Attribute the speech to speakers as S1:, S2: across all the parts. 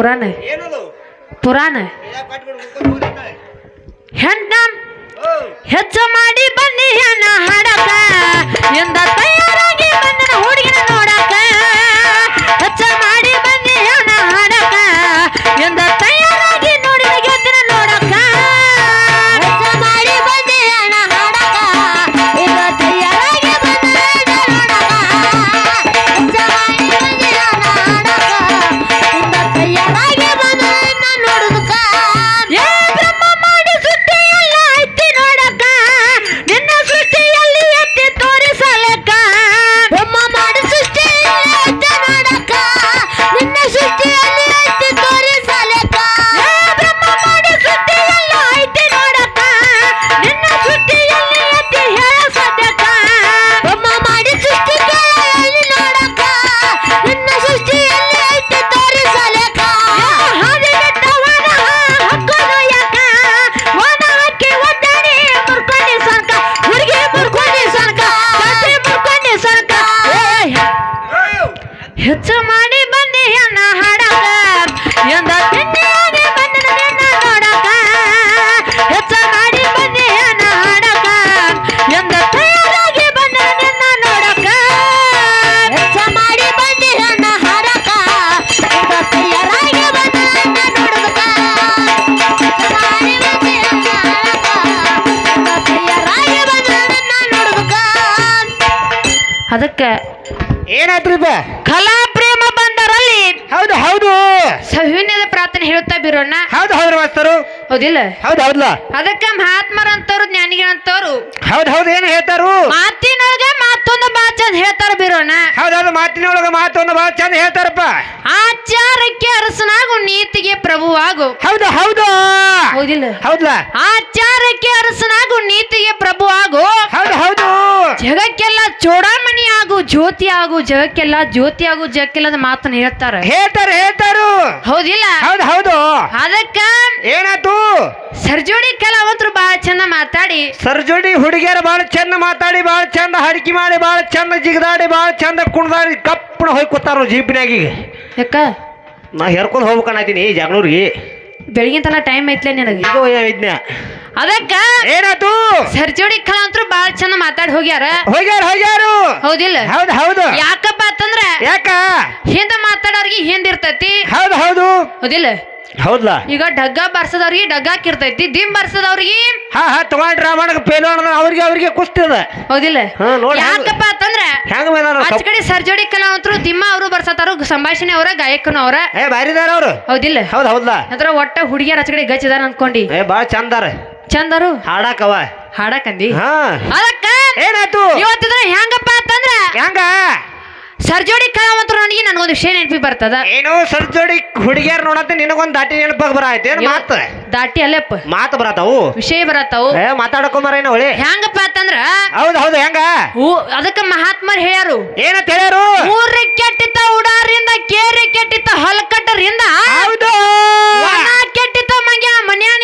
S1: ಪುರಾಣ. ಪುರಾಣ. ಅದಕ್ಕೆ
S2: ಏನಾಯ್ತ್ರಿಪ್ಪ
S1: ಕಲಾ ಪ್ರೇಮ ಬಂದರಲ್ಲಿ
S2: ಹೌದು ಹೌದು.
S1: ಸವಿನಯದ ಪ್ರಾರ್ಥನೆ ಹೇಳುತ್ತಾ ಬಿರೋಣ
S2: ಹೌದು ಹೌದು ಮಾಸ್ತರು.
S1: ಹೌದಿಲ್ಲ?
S2: ಹೌದು ಹೌದಲ್ಲ?
S1: ಅದಕ್ಕ ಮಹಾತ್ಮರಂತವ್ರು ಜ್ಞಾನಿಗಳಂತವ್ರು
S2: ಹೌದು ಹೌದು ಏನು ಹೇಳ್ತಾರು?
S1: ಮಾತಿನೊಳಗೆ ಮಾತೊಂದು ಬಾ ಚಂದ ಹೇಳ್ತಾರ ಬಿರೋಣ
S2: ಹೌದು ಹೌದು ಮಾತಿನೊಳಗ ಮಾತೊಂದು ಭಾಳ ಚಂದ ಹೇಳ್ತಾರಪ್ಪ.
S1: ಆಚಾರಕ್ಕೆ ಅರಸನಾಗು ನೀತಿಗೆ ಪ್ರಭುವಾಗು.
S2: ಹೌದು ಹೌದು.
S1: ಹೌದಿಲ್ಲ?
S2: ಹೌದಲ್ಲ?
S1: ಆಚಾರಕ್ಕೆ ಅರಸನಾಗು ನೀತಿಗೆ ಪ್ರಭು ಆಗು
S2: ಹೌದು ಹೌದು.
S1: ಜಗಕ್ಕೆಲ್ಲ ಚೋಡಾಮಣಿ ಆಗು ಜ್ಯೋತಿ ಆಗು ಜಗಕ್ಕೆಲ್ಲ ಜ್ಯೋತಿ ಆಗು ಜಗಕ್ಕೆಲ್ಲ ಮಾತನ್ನ ಹೇಳ್ತಾರೆ.
S2: ಹೇಳ್ತಾರೆ ಹೇಳ್ತಾರು.
S1: ಹೌದಿಲ್ಲ?
S2: ಹೌದು ಹೌದು.
S1: ಅದಕ್ಕ
S2: ಏನಾಯ್ತು?
S1: ಸರ್ಜೋಡಿ ಕಲಾವಂತರು ಬಹಳ ಚಂದ ಮಾತಾಡಿ.
S2: ಸರ್ಜೋಡಿ ಹುಡುಗಿಯರು ಬಹಳ ಚಂದ ಮಾತಾಡಿ ಬಹಳ ಚಂದ ಹಡಿಕೆ ಮಾಡಿ ಬಹಳ ಚಂದ ಜಿಗದಾಡಿ ಬಹಳ ಚಂದ ಕುಣದಾಡಿ ಕಪ್ಪನ ಹೋಗಿ ಕೂತಾರ ಜೀಪಿನಾಗಿ ಈಗ.
S1: ಯಾಕ?
S2: ನಾ ಹೇರ್ಕೊಂಡು ಹೋಗ್ಬೇಕನ್ನತೀನಿ ಜಗಳೂರಿಗೆ.
S1: ಬೆಳಗಿನ ತನಕ ಟೈಮ್ ಐತ್ಲೆ ನಿನಗೆ?
S2: ಇದು ವೈದ್ಯ
S1: ಅದಕ್ಕ
S2: ಏನಾಯ್ತು
S1: ಸರ್ಜೋಡಿ ಕಳ ಅಂತೂ ಬಾಳ ಚಂದ ಮಾತಾಡಿ ಹೋಗ್ಯಾರ.
S2: ಹೋಗ್ಯಾರ ಹೋಗ್ಯಾರು.
S1: ಹೌದಿಲ್ಲ?
S2: ಹೌದು ಹೌದು.
S1: ಯಾಕಪ್ಪ ಅಂತಂದ್ರ
S2: ಯಾಕ?
S1: ಹಿಂದ ಮಾತಾಡೋರ್ಗೆ ಹಿಂದ ಇರ್ತೈತಿ.
S2: ಹೌದು ಹೌದು.
S1: ಹೌದಿಲ್ಲ?
S2: ಹೌದಲ್ಲ
S1: ಈಗ ಡಗ್ಗ ಬರ್ಸದವ್ರಿಗೆ ಡಗ್ಗಾಕಿರ್ತೈತಿ ದಿಮ್ ಬರ್ಸದವ್ರಿಗೆ
S2: ಹಾ ಹಾ ತಗೊಂಡ್ರ ಮಾಡಕ್ ಪೇಲೋಣ ಅವ್ರಿಗೆ ಅವ್ರಿಗೆ ಕುಸ್ತಿದ
S1: ಹೌದಿಲ್ಲ? ಯಾಕಪ್ಪ ಅಂತಂದ್ರ
S2: ಹೆಂಗ
S1: ಕಡೆ ಸರ್ಜೋಡಿ ಕಲಾವಂತರು ದಿಮ್ಮ ಅವರು ಬರ್ಸತಾರು ಸಂಭಾಷಣೆ ಅವರ ಗಾಯಕನು ಅವರ.
S2: ಏ ಬಾರಿದಾರ ಅವ್ರು?
S1: ಹೌದಿಲ್ಲ?
S2: ಹೌದ್ ಹೌದಲ್ಲ
S1: ಅದ್ರ ಒಟ್ಟ ಹುಡುಗಿಯರ ಆಚ ಕಡೆ ಗಚ್ಚಿದಾರ ಅನ್ಕೊಂಡಿ.
S2: ಏ ಬಾಳ ಚಂದಾರ
S1: ಚಂದರು?
S2: ಹಾಡಾಕವ.
S1: ಹಾಡಕಂದಿ?
S2: ಹಾ.
S1: ಅದಕ್ಕ
S2: ಏನಾಯ್ತು?
S1: ಇವತ್ತಿದ್ರ ಹೆಂಗಪ್ಪ ಅಂತಂದ್ರ
S2: ಹೆಂಗ
S1: ಸರ್ಜೋಡಿ ಕಲಾವಂತರು ನನಗೆ ನನಗೊಂದು ವಿಷಯ ನೆನಪಿ ಬರ್ತದ.
S2: ಏನು ಸರ್ಜೋಡಿ ಹುಡುಗಿಯರ್ ನೋಡತ್ತೆ ನಿನಗೊಂದು ದಾಟಿ ನೆನಪಾಗ ಬರಾಯ್ತು. ಏನು ಮಾತು?
S1: ದಾಟಿ ಅಲ್ಲಪ್ಪ.
S2: ಮಾತು ಬರತಾವು?
S1: ವಿಷಯ ಬರತಾವು.
S2: ಏ ಏನು ಒಳ್ಳೆ
S1: ಹೆಂಗಪ್ಪ ಅಂತಂದ್ರ
S2: ಹೌದ್ ಹೌದು ಹೆಂಗ
S1: ಅದಕ್ಕ ಮಹಾತ್ಮರು ಹೇಳ್ಯಾರು.
S2: ಏನಂತ ಹೇಳ್ಯಾರು?
S1: ಮೂರ್ರಿ ಕೆಟ್ಟಿತ್ತ ಉಡಾರಿಂದ ಕೇರಿ ಕೆಟ್ಟಿತ್ತ ಹಲ್ಕಟ್ಟರಿಂದ
S2: ಹೌದು.
S1: ಕೆಟ್ಟಿತ್ತ ಕೆಟ್ಟಿತ ಮಂಗ್ಯ ಮನ್ಯಾನಿಂದ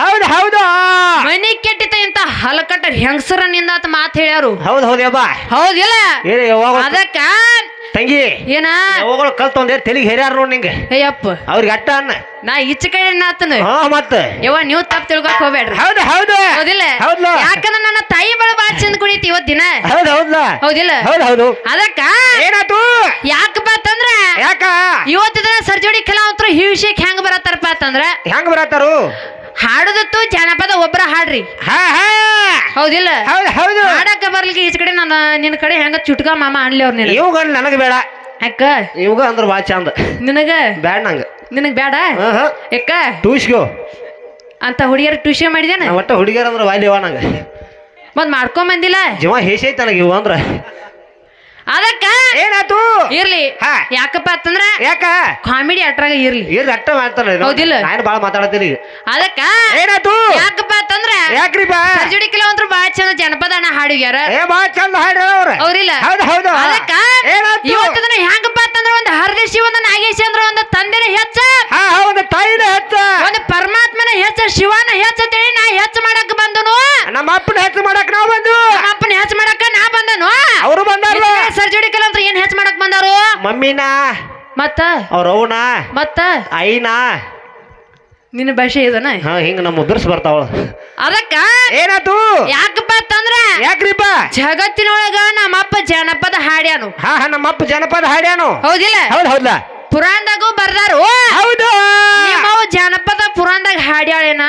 S2: ಹೌದು ಹೌದು.
S1: ಮನಿ ಇಂತ ಹಲಕಟ್ಟ ಹೆಂಗಸರನಿಂದ ಅಂತ ಮಾತು ಹೇಳ್ಯಾರು.
S2: ಹೌದು ಹೌದು ಯಬ್ಬ
S1: ಹೌದಿಲ್ಲ?
S2: ಏ ಯಾವಾಗ
S1: ಅದಕ್ಕ
S2: ತಂಗಿ
S1: ಏನ?
S2: ಯಾವಾಗಳು ಕಲ್ತೊಂದೇ ತೆಲಿಗೆ ಹೇರ್ಯಾರ ನೋಡಿ ನಿಂಗೆ.
S1: ಅಯ್ಯಪ್ಪ.
S2: ಅವ್ರಿಗೆ ಅಟ್ಟ ಅನ್ನ.
S1: ನಾ ಈಚ ಕಡೆ ನಾತನ
S2: ಹಾ ಮತ್ತ.
S1: ಯವ್ವ ನೀವು ತಪ್ಪು ತಿಳ್ಕೊಕ್ ಹೋಗ್ಬೇಡ್ರಿ
S2: ಹೌದು ಹೌದು.
S1: ಹೌದಿಲ್ಲ?
S2: ಹೌದ್
S1: ಯಾಕಂದ್ರೆ ನನ್ನ ತಾಯಿ ಬಳ ಬಾಳ ಚಂದ ಕುಡಿತಿ ಇವತ್ ದಿನ.
S2: ಹೌದು ಹೌದ್
S1: ಹೌದಿಲ್ಲ?
S2: ಹೌದು ಹೌದು.
S1: ಅದಕ್ಕ
S2: ಏನಾತು?
S1: ಯಾಕ ಅಂತಂದ್ರ
S2: ಯಾಕ?
S1: ಇವತ್ತಿನ ದಿನ ಸರ್ಜೋಡಿ ಕಲಾವಂತರು ಈ ವಿಷಯಕ್ಕೆ ಹೆಂಗ್ ಬರತ್ತಾರಪ್ಪ ಅಂತಂದ್ರ
S2: ಹೆಂಗ್ ಬರತ್ತಾರು?
S1: ಹಾಡುದತ್ತು ಜನಪದ ಒಬ್ರ ಹಾಡ್ರಿ.
S2: ಹಾ.
S1: ಹೌದಿಲ್ಲ?
S2: ಹೌದು ಹೌದು.
S1: ಹಾಡಕ ಬರ್ಲಿಕ್ಕೆ ಈಚ ಕಡೆ ನಾನು ನಿನ್ನ ಕಡೆ ಹೆಂಗ ಚುಟ್ಕ ಮಾಮ ಅನ್ಲಿ ಅವ್ರು ನೀನು
S2: ಇವಾಗ ನನಗೆ ಬೇಡ.
S1: ಅಕ್ಕ
S2: ಇವಾಗ ಅಂದ್ರೆ ಭಾಳ ಚಂದ.
S1: ನಿನಗೆ?
S2: ಬೇಡ ನಂಗೆ.
S1: ನಿನಗೆ ಬೇಡ ಅಕ್ಕ
S2: ಟೂಸ್ಗೋ
S1: ಅಂತ ಹುಡುಗಿಯರ ಟ್ಯೂಷನ್ ಮಾಡಿದೇನ
S2: ಒಟ್ಟ ಹುಡುಗಿಯರ್ ಅಂದ್ರೆ ವಾಲಿವ ನಂಗೆ.
S1: ಮತ್ತೆ ಮಾಡ್ಕೊಂಬಂದಿಲ್ಲ
S2: ಜೀವ ಹೇಸೈತೆ ನನಗೆ ಇವು ಅಂದ್ರ.
S1: ಅದಕ್ಕ
S2: ಏನಾತು
S1: ಇರ್ಲಿ.
S2: ಹಾ.
S1: ಯಾಕಪ್ಪ ಅಂತಂದ್ರ
S2: ಯಾಕ?
S1: ಕಾಮಿಡಿ ಅಟ್ರಾಗ ಇರ್ಲಿ.
S2: ಇರ್ ಅಟ್ಟ ಮಾಡ್ತಾರ
S1: ಹೌದಿಲ್ಲ?
S2: ನಾನು ಬಾಳ ಮಾತಾಡತ್ತೀನಿ.
S1: ಅದಕ್ಕ
S2: ಏನಾತು
S1: ಯಾಕಪ್ಪ ಅಂತಂದ್ರ
S2: ಯಾಕ್ರಿಪ್ಪ
S1: ಸರ್ಜುಡಿ ಕೆಲವಂತರು ಬಾಳ ಚಂದ ಜನಪದ ಅಣ್ಣ ಹಾಡಿಗ್ಯಾರ.
S2: ಏ ಭಾಳ ಚಂದ ಹಾಡ್ರ ಅವ್ರ.
S1: ಅವ್ರಿಲ್ಲ.
S2: ಹೌದು ಹೌದು.
S1: ಅದಕ್ಕ
S2: ಏನಾತು
S1: ಇವತ್ತು ದಿನ ಹೆಂಗಪ್ಪ ಅಂತಂದ್ರ ಒಂದು ಹರದೇಶಿ ಒಂದು ನಾಗೇಶಿ ಅಂದ್ರ ಒಂದು ತಂದೆನ ಹೆಚ್ಚ.
S2: ಹಾ ಹೌದು ತಾಯಿನ ಹಚ್ಚ.
S1: ಒಂದು ಪರಮಾತ್ಮನ ಹೆಚ್ಚ ಶಿವನ ಹೆಚ್ಚ ಅಂತೇಳಿ ನಾ ಹೆಚ್ಚ ಮಾಡಕ್ ಬಂದನು.
S2: ನಮ್ಮ ಅಪ್ಪನ ಹೆಚ್ಚು ಮಾಡಕ್ ನಾವು ಬಂದು
S1: ಅಪ್ಪನ ಹೆಚ್ಚ ಮಾಡಕ ನಾ ಬಂದನು.
S2: ಅವರು ಬಂದಾರಲ್ಲ
S1: ಸರ್ಜುಡಿ ಅಂತ ಏನ್ ಹೆಚ್ಚ ಮಾಡಕ್ ಬಂದಾರು?
S2: ಮಮ್ಮಿನ?
S1: ಮತ್ತ?
S2: ಅವ್ರ ಅವನ?
S1: ಮತ್ತ?
S2: ಐನಾ?
S1: ನಿನ್ನ ಭಾಷೆ ಇದನ?
S2: ಹಾ ಹಿಂಗ ನಮ್ಮ ಉದ್ರಸ್ ಬರ್ತಾವ
S1: ಅದಕ್ಕ?
S2: ಏನಾತು?
S1: ಯಾಕಪ್ಪ ತಂದ್ರ
S2: ಯಾಕ್ರಿಪ್ಪ
S1: ಜಗತ್ತಿನೊಳಗ ನಮ್ಮಪ್ಪ ಜನಪದ ಹಾಡ್ಯಾನು.
S2: ಹಾ ಹಾ ನಮ್ಮಪ್ಪ ಜನಪದ ಹಾಡ್ಯಾನು.
S1: ಹೌದಿಲ್ಲ?
S2: ಹೌದ್ ಹೌದ
S1: ಪುರಾಣದಾಗೂ ಬರ್ದಾರು.
S2: ಹೌದು?
S1: ನಿಮ್ಮವ್ ಜನಪದ ಪುರಾಣದಾಗ ಹಾಡ್ಯಾಳೇನ?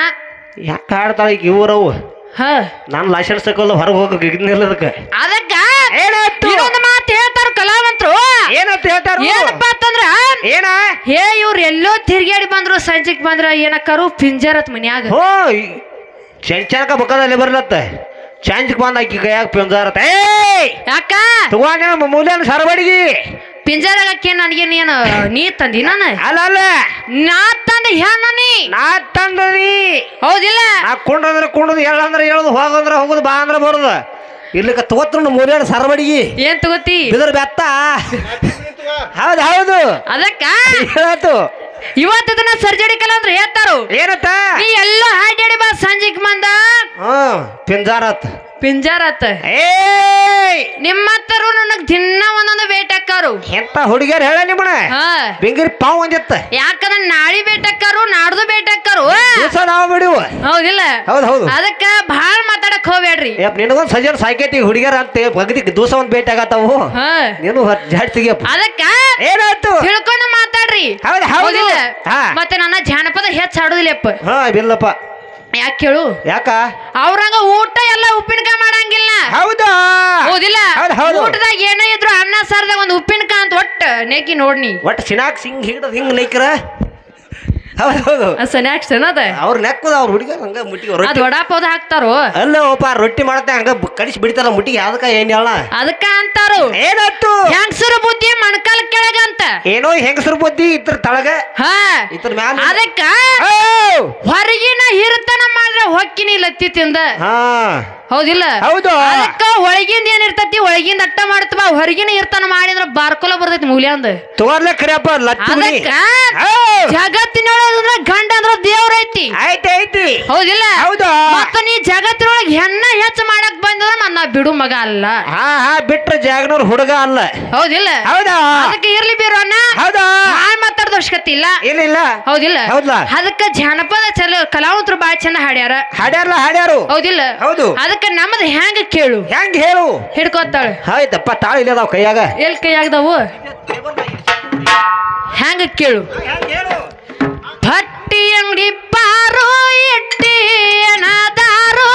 S2: ಯಾಕೆ ಹಾಡ್ತಾಳ ಈಗ ಇವ್ರವು
S1: ಹ.
S2: ನಾನು ಲೈಸೆನ್ಸ್ ತಗೊಳ್ಳು ಹೊರಗೆ ಹೋಗಕ್ಕೆ ಇದನ್ನೆಲ್ಲದಕ್ಕೆ
S1: ಅದಕ್ಕ.
S2: ಏನಾಯ್ತು
S1: ಇನ್ನೊಂದು ಮಾತು ಹೇಳ್ತಾರ ಕಲಾವಂತರು.
S2: ಏನಂತ ಹೇಳ್ತಾರ
S1: ಏನಪ್ಪ ಅಂತಂದ್ರ?
S2: ಏನ?
S1: ಹೇ ಇವ್ರು ಎಲ್ಲೋ ತಿರ್ಗಾಡಿ ಬಂದ್ರು ಸಂಜೆಗ್ ಬಂದ್ರ ಏನಕ್ಕಾರು ಪಿಂಜರತ್ ಮನ್ಯಾಗ.
S2: ಹೋ ಚಂಚನಕ ಬಕ್ಕದಲ್ಲಿ ಬರ್ಲತ್ತ? ಚಂಚಕ್ ಬಂದ ಆಕಿ ಕೈಯಾಗ ಪಿಂಜಾರತ್ತ ಏಯ್!
S1: ಯಾಕ?
S2: ತಗೊಂಡ ಮೂಲ್ಯನ ಸರಬಡಿಗಿ.
S1: ಪಿಂಜರಾಗಕ್ಕೆ ನನಗೆ ನೀನು ನೀ ತಂದಿ ನಾನು?
S2: ಅಲ್ಲ ಅಲ್ಲ.
S1: ನಾ ತಂದ ಹೆಣ್ಣ ನೀ.
S2: ನಾ ತಂದನಿ
S1: ಹೌದಿಲ್ಲ?
S2: ನಾ ಕುಂಡ್ರಂದ್ರೆ ಕುಂಡದು ಹೇಳಂದ್ರೆ ಹೇಳೋದು ಹೋಗಂದ್ರೆ ಹೋಗುದು ಬಾ ಅಂದ್ರೆ ಬರುದು. ಇರ್ಲಿಕ್ಕ ತಗೋತ್ರ ಮೂಲ್ಯನ ಸರಬಡಿಗಿ
S1: ಏನ್ ತಗೋತಿ?
S2: ಇದ್ರ ಬೆತ್ತ. ಹೌದು ಹೌದು.
S1: ಅದಕ್ಕ?
S2: ಹೇಳತ್ತು
S1: ಇವತ್ತು ಇದನ್ನ ಸರ್ಜರಿ ಕಲ ಅಂದ್ರೆ ಹೇಳ್ತಾರು.
S2: ಏನತ್ತ
S1: ನೀ ಎಲ್ಲ ಹಾಡ್ಯಾಡಿ ಬಾ ಸಂಜೆಗೆ ಬಂದ.
S2: ಹ್ಮ್ ಪಿಂಜಾರತ್.
S1: ಪಿಂಜಾರತ್.
S2: ಏಯ್!
S1: ನಿಮ್ಮತ್ತರು ನನಗ್ ದಿನ ಒಂದೊಂದು ಭೇಟ ಹಾಕಾರು
S2: ಎಂತ ಹುಡುಗಿಯರ್ ಹೇಳ ನಿಮ್ಮಣ
S1: ಹಾ.
S2: ಬಿಂಗಿರಿ ಪಾವ್ ಒಂದಿತ್ತ.
S1: ಯಾಕಂದ್ರೆ ನಾಳಿ ಬೇಟ್ ಹಾಕಾರು ನಾಡ್ದು ಬೇಟ್ ಹಾಕಾರು
S2: ದಿವಸ ನಾವು ಬಿಡುವ.
S1: ಹೌದಿಲ್ಲ?
S2: ಹೌದು ಹೌದು.
S1: ಅದಕ್ಕ ಭಾಳ ಮಾತಾಡಕ್ ಹೋಗ್ಬೇಡ್ರಿ.
S2: ಯಪ್ಪ ನಿನಗೊಂದು ಸಜನ್ ಸಾಯ್ಕೈತಿ ಹುಡುಗಿಯರ ಅಂತ ಬಗ್ದಿ ದಿವಸ ಒಂದ್ ಭೇಟಿ ಆಗತ್ತವು. ನೀನು ಜಾಡ್ತಿಗೆ
S1: ಅದಕ್ಕ
S2: ಏನಾಯ್ತು?
S1: ತಿಳ್ಕೊಂಡು ಮಾತಾಡ್ರಿ.
S2: ಹೌದು ಹೌದು.
S1: ಹೌದಿಲ್ಲ?
S2: ಹಾ.
S1: ಮತ್ತೆ ನನ್ನ ಜಾನಪದ ಹೆಚ್ಚ ಆಡುದಿಲ್ಲಪ್ಪ
S2: ಹಾ ಬಿಲ್ಲಪ್ಪ
S1: ಯಾಕೆ ಕೇಳು?
S2: ಯಾಕ?
S1: ಅವ್ರಂಗ ಊಟ ಎಲ್ಲ ಉಪ್ಪಿನಕಾಯಿ ಮಾಡಂಗಿಲ್ಲ
S2: ಹೌದು?
S1: ಹೌದಿಲ್ಲ?
S2: ಹೌದು ಹೌದು.
S1: ಊಟದಾಗ ಏನೇ ಇದ್ರು ಅನ್ನ ಸಾರದಾಗ ಒಂದು ಉಪ್ಪಿನಕಾಯಿ ಅಂತ ಒಟ್ಟ ನೇಕಿ ನೋಡ್ನಿ.
S2: ಒಟ್ಟು ಸಿನಾಕ್ ಸಿಂಗ್ ಹಿಡ್ದು ಹಿಂಗ್ ನೈಕ್ರ?
S1: ಸ್ನ್ಯಾಕ್ಸ್ ಏನದ
S2: ಅವ್ರ ನೆಕ್ಕದ ಅವ್ರ ಹುಡುಗ ಹಂಗ ಮುಟ್ಟಿಗೆ
S1: ಅದ್
S2: ರೊಟ್ಟಿ
S1: ಹಾಕ್ತಾರೋ?
S2: ಅಲ್ಲ ರೊಟ್ಟಿ ಮಾಡತ್ತೆ ಹಂಗ ಕಡಿಸಿ ಬಿಡ್ತಾರ ಮುಟ್ಟಿಗೆ ಅದಕ್ಕ ಏನ್ ಹೇಳ
S1: ಅದಕ್ಕ ಅಂತಾರು.
S2: ಏನಟ್ಟು
S1: ಹೆಂಗಸರ ಬುದ್ಧಿ ಮಣಕಾಲ ಕೆಳಗಂತ
S2: ಏನೋ ಹೆಂಗಸರು ಬುದ್ಧಿ ಇದ್ರ ತಳಗ?
S1: ಹಾ.
S2: ಇದ್ರ ಮ್ಯಾಲ
S1: ಅದಕ್ಕ! ಹೊರಗಿನ ಹಿರತನ ಮಾಡ್ರೆ ಹೊಕ್ಕಿನ ಲತ್ತಿ ತಿಂದ.
S2: ಹಾ.
S1: ಹೌದಿಲ್ಲ?
S2: ಹೌದು.
S1: ಅದಕ್ಕ ಒಳಗಿಂದ ಏನಿರ್ತೈತಿ ಒಳಗಿಂದ ಅಟ್ಟ ಮಾಡ್ತವಾ ಹೊರಗಿನ ಇರ್ತಾನ ಮಾಡಿದ್ರ ಬಾರ್ಕೊಲ ಬರ್ತೈತಿ ಮೂಲ್ಯಾಂದ.
S2: ತೋರ್ಲೆ ಕರಿಯಪ್ಪ
S1: ಅದಕ್ಕ
S2: ಹೌ!
S1: ಜಗತ್ತಿನೊಳಗ ಗಂಡ ಅಂದ್ರ ದೇವ್ರ ಐತಿ.
S2: ಐತಿ ಐತಿ
S1: ಹೌದಿಲ್ಲ?
S2: ಹೌದು.
S1: ಮತ್ತ ನೀ ಜಗತ್ತಿನೊಳಗ ಹೆಣ್ಣ ಹೆಚ್ಚ ಮಾಡಕ್ ಬಂದ್ರ ನನ್ನ ನಾ ಬಿಡು ಮಗ ಅಲ್ಲ.
S2: ಹಾ ಹಾ ಬಿಟ್ರ ಜಾಗನೂರ್ ಹುಡುಗ ಅಲ್ಲ.
S1: ಹೌದಿಲ್ಲ?
S2: ಹೌದಾ?
S1: ಅದಕ್ಕೆ ಇರ್ಲಿ ಬೀರೋಣ
S2: ಹೌದಾ?
S1: ನಾನ್ ಮಾತಾಡೋದು ಅವಶ್ಯಕತೆ ಇಲ್ಲ.
S2: ಇಲ್ಲ ಇಲ್ಲ.
S1: ಹೌದಿಲ್ಲ?
S2: ಹೌದಾ
S1: ಅದಕ್ಕೆ ಜಾನಪದ ಚಲ ಕಲಾವಂತರು ಬಾಳ ಚಂದ ಹಾಡ್ಯಾರ.
S2: ಹಾಡ್ಯಾರಲ್ಲ ಹಾಡ್ಯಾರು?
S1: ಹೌದಿಲ್ಲ?
S2: ಹೌದು.
S1: ಅದಕ್ಕೆ ನಮ್ಮದು ಹೆಂಗ ಕೇಳು?
S2: ಹೆಂಗ್ ಹೇಳು?
S1: ಹಿಡ್ಕೊತಾಳೆ.
S2: ಆಯ್ತಪ್ಪ ತಾಳು ಇಲ್ಲದಾವ ಕೈಯಾಗ.
S1: ಎಲ್ ಕೈಯಾಗದವು? ಹೆಂಗ ಕೇಳು? ಭಟ್ಟಿ ಅಂಗಡಿ ಪಾರು ಇಟ್ಟಿ ಅನದಾರು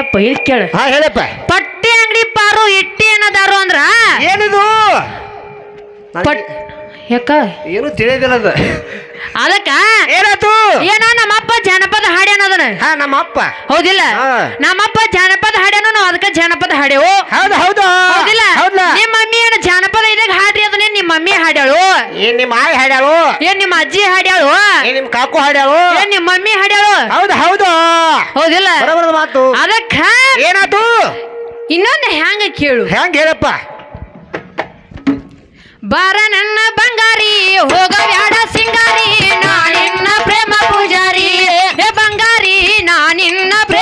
S1: ಅಯ್ಯಪ್ಪ ಇಲ್ಲಿ ಕೇಳ.
S2: ಹಾ ಹೇಳಪ್ಪ.
S1: ಪಟ್ಟಿ ಅಂಗಡಿ ಪಾರು ಇಟ್ಟಿ ಅನ್ನದಾರು ಅಂದ್ರ?
S2: ಏನಿದು?
S1: ಪಟ್ ಯಾಕ?
S2: ಏನು ತಿಳಿಯೋದಿಲ್ಲ ಅದು.
S1: ಅದಕ್ಕ?
S2: ಏನಾಯ್ತು
S1: ಏನ ನಮ್ಮಪ್ಪ ಜನಪದ ಹಾಡ್ಯಾನ ಅದನ್ನ
S2: ಹಾ ನಮ್ಮ ಅಪ್ಪ
S1: ಹೌದಿಲ್ಲ?
S2: ಹಾ.
S1: ನಮ್ಮಪ್ಪ ಜಾನಪದ ಹಾಡ್ಯಾನು ನಾವು ಅದಕ್ಕ ಜಾನಪದ ಹಾಡ್ಯಾವು
S2: ಹೌದು ಹೌದು
S1: ಹೌದಿಲ್ಲ
S2: ಹೌದಲ್ಲ
S1: ನಿಮ್ಮ ಮಮ್ಮಿ ಏನು ಜಾನಪದ ಇದಾಗ ಹಾಡ್ರಿ ಅದನ್ನೇ ನಿಮ್ಮ ಮಮ್ಮಿ ಹಾಡ್ಯಾಳು?
S2: ಏನ್ ನಿಮ್ಮ ಆಯ್ ಹಾಡ್ಯಾಳು?
S1: ಏನ್ ನಿಮ್ಮ ಅಜ್ಜಿ ಹಾಡ್ಯಾಳು?
S2: ಏನ್ ನಿಮ್ ಕಾಕು ಹಾಡ್ಯಾಳು?
S1: ಏನ್ ನಿಮ್ಮ ಮಮ್ಮಿ ಹಾಡ್ಯಾಳು?
S2: ಹೌದು ಹೌದು.
S1: ಹೌದಿಲ್ಲ?
S2: ಬರೋಬರದ ಮಾತು.
S1: ಅದಕ್ಕ
S2: ಏನಾತು?
S1: ಇನ್ನೊಂದು ಹ್ಯಾಂಗ ಕೇಳು.
S2: ಹೆಂಗ್ ಹೇಳಪ್ಪ?
S1: ಬಾರ ನನ್ನ ಬಂಗಾರಿ ಹೋಗ ಬ್ಯಾಡ ಸಿಂಗಾರಿ ನಾನಿನ್ನ ಪ್ರೇಮ ಪೂಜಾರಿ. ಹೇ ಬಂಗಾರಿ ನಾನಿನ್ನ ಪ್ರೇಮ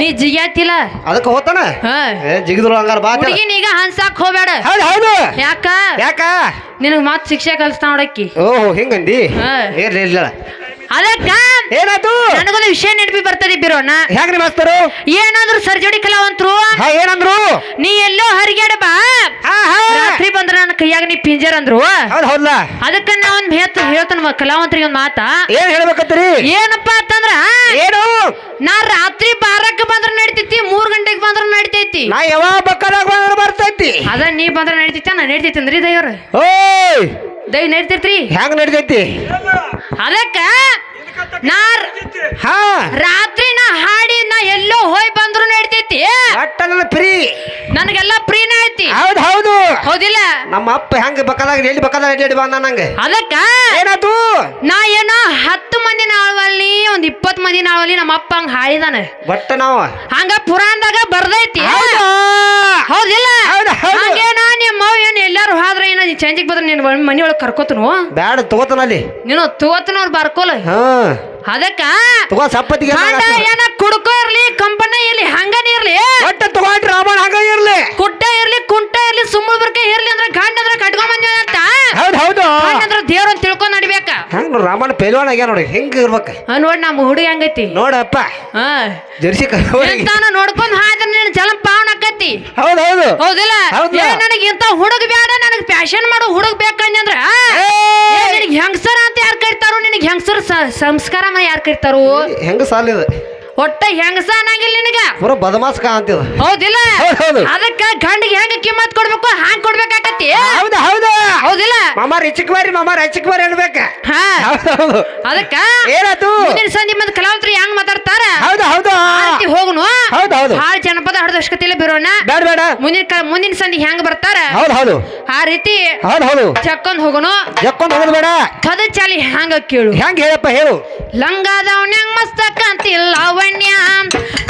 S1: ನೀ ಜಿಗ್ಯಾತಿಲ್ಲ?
S2: ಅದಕ್ಕೆ ಹೋತಾನ?
S1: ಹಾ.
S2: ಏ ಜಿಗಿದ್ರು ಹಂಗಾರ ಬಾ.
S1: ಹುಡುಗಿನ ಈಗ ಹಂಸಾಕ್ ಹೋಗ್ಬೇಡ.
S2: ಹೌದು ಹೌದು.
S1: ಯಾಕ?
S2: ಯಾಕ?
S1: ನಿನಗ್ ಮತ್ ಶಿಕ್ಷೆ ಕಲಿಸ್ತಾ ನೋಡಕ್ಕಿ.
S2: ಓಹೋ ಹಿಂಗಂದಿ?
S1: ಹಾ.
S2: ಇರ್ಲಿ ಇಲ್ಲ
S1: ಅದಕ್ಕ
S2: ಏನಾಯ್ತು?
S1: ನನಗೊಂದು ವಿಷಯ ನೆನಪಿ ಬರ್ತದೆ ಬಿರೋಣ.
S2: ಹೆಂಗ್ ನಿಮ್ಮ ಮಾಸ್ತರು?
S1: ಏನಾದ್ರು ಸರ್ಜರಿ ಕಲಾವಂತರು?
S2: ಹಾ ಏನಂದ್ರು?
S1: ನೀ ಎಲ್ಲೋ ಹರಿಗೆಡ ಬಾ.
S2: ಹಾ ಹಾ.
S1: ರಾತ್ರಿ ಬಂದ್ರ ನನ್ನ ಕೈಯಾಗ ನೀ ಪಿಂಜರ್ ಅಂದ್ರು.
S2: ಹೌದು ಹೌದಲ್ಲ
S1: ಅದಕ್ಕ ನಾ ಒಂದ್ ಹೇಳ್ತ ಹೇಳ್ತಾನ ಕಲಾವಂತರಿಗೆ ಒಂದ್ ಮಾತಾ.
S2: ಏನ್ ಹೇಳ್ಬೇಕತ್ತೀರಿ?
S1: ಏನಪ್ಪಾ ಅಂತಂದ್ರ
S2: ಏನು?
S1: ನಾ ರಾತ್ರಿ ಬಾರಕ್ಕೆ ಬಂದ್ರೆ ನಡಿತೈತಿ ಮೂರ್ ಗಂಟೆಗೆ ಬಂದ್ರೆ ನಡಿತೈತಿ.
S2: ನಾ ಯಾವಾಗ ಬಕ್ಕದಾಗ ಬಂದ್ರೆ ಬರ್ತೈತಿ.
S1: ಅದ ನೀ ಬಂದ್ರೆ ನಡಿತೈತಿ ನಾ ನಡಿತೈತಿ ಅಂದ್ರಿ ದೇವ್ರ.
S2: ಓಯ್!
S1: ದೈವ್ ನಡಿತೈತ್ರಿ?
S2: ಹೆಂಗ್ ನಡಿತೈತಿ?
S1: ಅದಕ್ಕ ನಾ
S2: ಹಾ!
S1: ರಾತ್ರಿ ನಾ ಹಾಡಿ ನಾ ಎಲ್ಲೋ ಹೋಯ್ ಬಂದ್ರು ನಡಿತೈತಿ.
S2: ಒಟ್ಟ ನನ್ನ ಫ್ರೀ.
S1: ನನಗೆಲ್ಲ ಪ್ರೀನ ಐತಿ.
S2: ಹೌದು ಹೌದು.
S1: ಹೌದಿಲ್ಲ?
S2: ನಮ್ಮ ಅಪ್ಪ ಹೆಂಗ್ ಬಕ್ಕದಾಗ ಎಲ್ಲಿ ಬಕ್ಕದಾಗ ಎಲ್ಲಿ ಬಂದ ನಂಗೆ?
S1: ಅದಕ್ಕ
S2: ಏನಾಯ್ತು
S1: ನಾ ಏನೋ ಹತ್ತು ಮಂದಿ ಆಳ್ವಲ್ಲಿ ಒಂದ್ ಇಪ್ಪತ್ ಮಂದಿನ ಆಳ್ವಲ್ಲಿ ನಮ್ಮ ಅಪ್ಪ ಹಂಗ ಹಾಳಿದಾನೆ
S2: ಒಟ್ಟ ನಾವು?
S1: ಹಂಗ ಪುರಾಣದಾಗ ಬರ್ದೈತಿ.
S2: ಹೌದು?
S1: ಹೌದಿಲ್ಲ?
S2: ಹೌದು, ಹೌದು.
S1: ಹಂಗೇನ ನಿಮ್ಮ ಅವ್ವ ಏನ್ ಎಲ್ಲಾರು ಹಾದ್ರ ಏನ ಚೇಂಜಿಗೆ ಬಂದ್ರ ನೀನ್ ಮನಿ ಒಳಗ್ ಕರ್ಕೋತನು?
S2: ಬ್ಯಾಡ ತಗೋತಾನಲ್ಲಿ
S1: ನೀನು ತಗೋತನ ಅವ್ರು ಬರ್ಕೋಲ. ಅದಕ್ಕ ಏನ ಕುಡ್ಕೋ ಇರ್ಲಿ ಕಂಪನಿ ಇರ್ಲಿ ಹಂಗನೇ ಇರ್ಲಿ.
S2: ಒಟ್ಟ ತಗೊಂಡ್ರಿ ರಾಮಣ್ಣ ಹಂಗ ಇರ್ಲಿ.
S1: ಕುಟ್ಟ ಇರ್ಲಿ ಕುಂಟ ಇರ್ಲಿ ಸುಮ್ಮಳ ಬರ್ಕೆ ಇರ್ಲಿ ಅಂದ್ರೆ ಗಂಡ ಅಂದ್ರೆ ಕಟ್ಕೊಂಡ್ ಅಂತ?
S2: ಹೌದು ಹೌದು.
S1: ಅಂದ್ರೆ ದೇವ್ರ ಅಂತ ತಿಳ್ಕೊಂಡ್
S2: ಹೆಂಗ್ ನೋಡ್ ರಾಮಣ್ಣ ಪೈಲ್ವಾನ್ ಆಗ್ಯಾನ ನೋಡಿ ಹೆಂಗ್ ಇರ್ಬೇಕ?
S1: ಆ, ನೋಡ್ ನಮ್ಮ ಹುಡುಗ ಹಂಗೈತಿ?
S2: ನೋಡಪ್ಪ.
S1: ಹಾ.
S2: ಜರ್ಸಿ
S1: ಎಂತಾನ ನೋಡ್ಕೊಂಡ್ ಹಾದ್ರ ನಿನ್ನ ಜಲ ಪಾವನ ಆಕತಿ.
S2: ಹೌದು ಹೌದು.
S1: ಹೌದಿಲ್ಲ?
S2: ಹೌದು.
S1: ಏ ನನಗೆ ಇಂತ ಹುಡುಗ ಬೇಡ ನನಗೆ ಫ್ಯಾಷನ್ ಮಾಡೋ ಹುಡುಗ ಬೇಕಂದ್ರ ನಿನಗೆ ಹೆಂಗಸರ ಅಂತ ಯಾರು ಕರಿತಾರೋ ನಿನಗೆ ಹೆಂಗಸರ ಸಂಸ್ಕಾರ ಯಾರು ಕರಿತಾರೋ?
S2: ಹೆಂಗ ಸಾಲಿದ
S1: ಒಟ್ಟ ಹೆಂಗಸ ಅನ್ನಂಗಿಲ್ಲ ನಿನಗ.
S2: ಪೂರ ಬದಮಾಸ್ ಕಾಂತಿದ
S1: ಹೌದಿಲ್ಲ?
S2: ಹೌದ್ ಹೌದು.
S1: ಅದಕ್ಕ ಗಂಡಿಗೆ ಹೆಂಗ ಕಿಮ್ಮತ್ ಕೊಡ್ಬೇಕು ಹಂಗ್ ಕೊಡ್ಬೇಕಾಕತಿ
S2: ಹೌದು ಹೌದು.
S1: ಹೌದಿಲ್ಲ?
S2: ಮಾಮ ರಿಚಿಕ್ ಬಾರಿ ಮಾಮ ರಚಿಕ್ ಬಾರಿ ಅನ್ಬೇಕ.
S1: ಹಾ.
S2: ಹೌದು ಹೌದು.
S1: ಅದಕ್ಕ
S2: ಏನಾತು
S1: ಮುಂದಿನ ಸಂಜೆ ಮಂದಿ ಕಲಾವಂತರು ಹೆಂಗ್ ಮಾತಾಡ್ತಾರ?
S2: ಹೌದು.
S1: ಹಾಳ್ ಜನಪದ ಹಡದಷ್ಟಕತಿಲ್ಲ ಬಿರೋಣ
S2: ಬೇಡ ಬೇಡ.
S1: ಮುಂದಿನ ಕ- ಮುಂದಿನ ಸಂಧಿ ಹೆಂಗ್ ಬರ್ತಾರ?
S2: ಹೌದು ಹೌದು.
S1: ಆ ರೀತಿ
S2: ಹೌದು ಹೌದು.
S1: ಚಕ್ಕೊಂಡ್ ಹೋಗೋಣ
S2: ಜಕ್ಕೊಂಡ್ ಹೋಗೋದು ಬೇಡ.
S1: ಕದ ಚಾಲಿ ಹ್ಯಾಂಗ ಕೇಳು.
S2: ಹೆಂಗ್ ಹೇಳಪ್ಪ ಹೇಳು.
S1: ಲಂಗಾದವನ್ಯಾಗ ಮಸ್ತಕ ಅಂತಿಲ್ಲ ಲಾವಣ್ಯ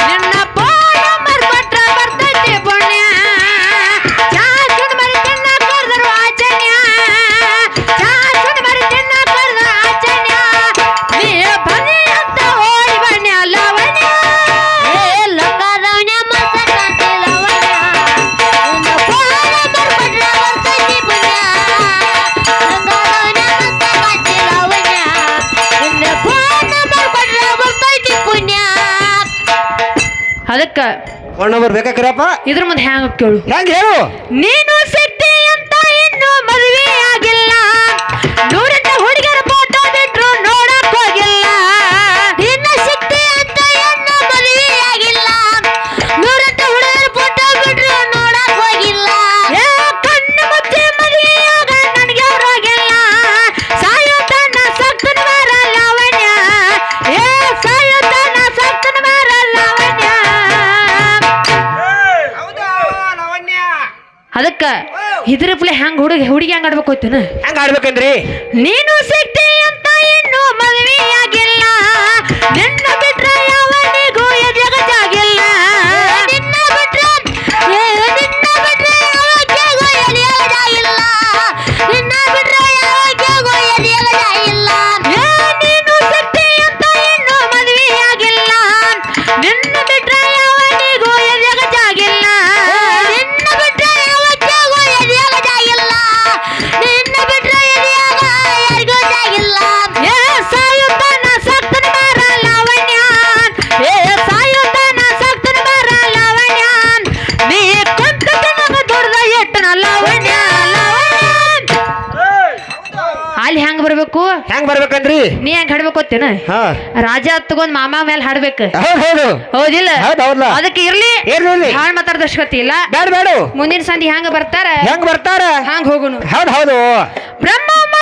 S1: ನಿನ್ನ ಫೋನ್ ನಂಬರ್ ಕೊಟ್ರ ಬರ್ತೈತಿ ಪುಣ್ಯ. ಅದಕ್ಕ
S2: ಫೋನ್ ನಂಬರ್ ಬೇಕಾಕ್ರಪ್ಪ
S1: ಇದ್ರ ಮುಂದೆ ಹ್ಯಾಂಗ ಕೇಳು?
S2: ಹೆಂಗ್ ಹೇಳು?
S1: ನೀನು ಇದ್ರ ಪ್ಲೇ ಹೆಂಗ್ ಹುಡುಗಿ ಹುಡುಗಿ ಹೆಂಗ್ ಆಡ್ಬೇಕು ಹೋಯ್ತೇನ
S2: ಹೆಂಗ್ ಆಡ್ಬೇಕಂದ್ರಿ?
S1: ನೀನು ಸಿಕ್ತಿ ಅಂತ ಇನ್ನು ಮದುವೆಯಾಗಿಲ್ಲ. ನಿನ್ನ
S2: ಹೆಂಗ್
S1: ನೀ ಹೆಂಗ್ ಹಾಡ್ಬೇಕು ಗೊತ್ತೇನ?
S2: ಹಾ.
S1: ರಾಜ ತಗೊಂಡ್ ಮಾಮ ಮೇಲೆ ಹಾಡ್ಬೇಕು.
S2: ಹೌದ್ ಹೌದು.
S1: ಹೌದಿಲ್ಲ?
S2: ಹೌದ್ ಹೌದ್ಲ.
S1: ಅದಕ್ಕೆ ಇರ್ಲಿ.
S2: ಇರ್ಲಿ
S1: ಮಾತಾಡ ದಶಕತಿ ಗೊತ್ತಿಲ್ಲ.
S2: ಬೇಡ ಬೇಡ
S1: ಮುಂದಿನ ಸಂಧಿ ಹೆಂಗ ಬರ್ತಾರ?
S2: ಹೆಂಗ್ ಬರ್ತಾರ?
S1: ಹಂಗ ಹೋಗುನು.
S2: ಹೌದು ಹೌದು.
S1: ಬ್ರಹ್ಮ